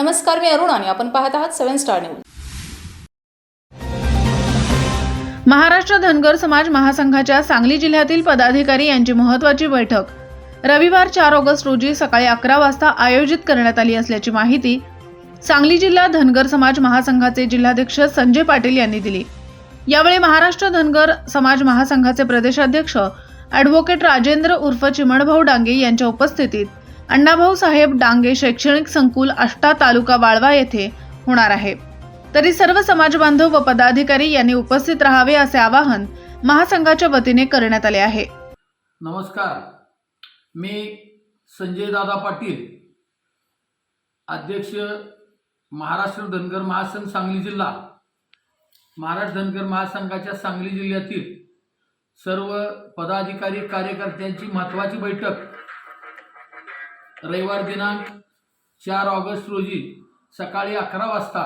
नमस्कार मी अरुण आणि आपण पाहत आहात seven star news. Maharashtra Dhangar समाज महासंघाच्या सांगली जिल्ह्यातील पदाधिकारी यांची महत्त्वाची बैठक. रविवार चार ऑगस्ट रोजी सकाळी अकरा वाजता आयोजित करण्यात आली असल्याची माहिती सांगली जिल्हा धनगर समाज महासंघाचे जिल्हाध्यक्ष संजय पाटील यांनी दिली. यावेळी महाराष्ट्र धनगर समाज महासंघाचे प्रदेशाध्यक्ष ॲडव्होकेट राजेंद्र उर्फ चिमणभाऊ डांगे यांच्या उपस्थितीत अण्णाभाऊ साहेब डांगे शैक्षणिक संकुल आष्टा तालुका वाळवा येथे होणार आहे. तरी सर्व समाजबांधव व पदाधिकारी यांनी उपस्थित राहावे असे आवाहन महासंघाच्या वतीने करण्यात आले आहे. नमस्कार. मी संजय दादा पाटील अध्यक्ष महाराष्ट्र धनगर महासंघ सांगली जिल्हा. महाराष्ट्र धनगर महासंघाच्या सांगली जिल्ह्यातील सर्व पदाधिकारी कार्यकर्त्यांची महत्त्वाची बैठक रविवार दिनांक चार ऑगस्ट रोजी सकाळी अकरा वाजता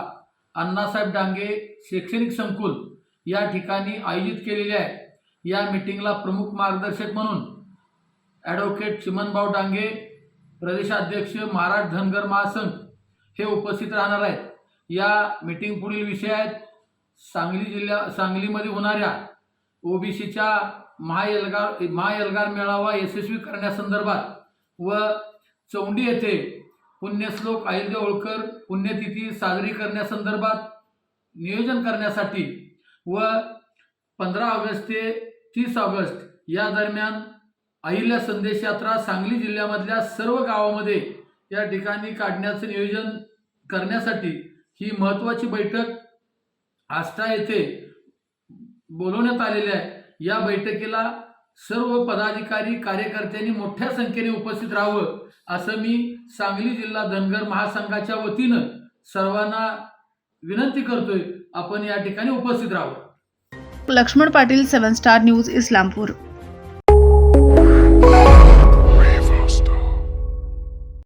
अण्णासाहेब डांगे शैक्षणिक संकुल या ठिकाणी आयोजित केलेली आहे. या मिटिंगला प्रमुख मार्गदर्शक म्हणून ॲडव्होकेट चिमनभाऊ डांगे प्रदेशाध्यक्ष महाराष्ट्र धनगर महासंघ हे उपस्थित राहणार आहेत. या मीटिंग पुढील विषय आहेत. सांगली जिल्ह्या सांगलीमध्ये होणाऱ्या ओबीसीच्या महाएल्गार महाएल्गार मेळावा यशस्वी करण्यासंदर्भात व चौंडी येथे पुण्यश्लोक अहिल्य होळकर पुण्यतिथी साजरी करण्यासंदर्भात नियोजन करण्यासाठी व पंधरा ऑगस्ट ते तीस ऑगस्ट या दरम्यान अहिल्या संदेश यात्रा सांगली जिल्ह्यामधल्या सर्व गावामध्ये या ठिकाणी काढण्याचं नियोजन करण्यासाठी ही महत्त्वाची बैठक आष्टा येथे बोलवण्यात आलेली आहे. या बैठकीला सर्व पदाधिकारी कार्यकर्त्यांनी मोठ्या संख्येने उपस्थित राहावं असं मी सांगली जिल्हा धनगर महासंघाच्या वतीनं सर्वांना विनंती करतोय आपण या ठिकाणी उपस्थित राहावं. Laxman Patil seven star news Islampur.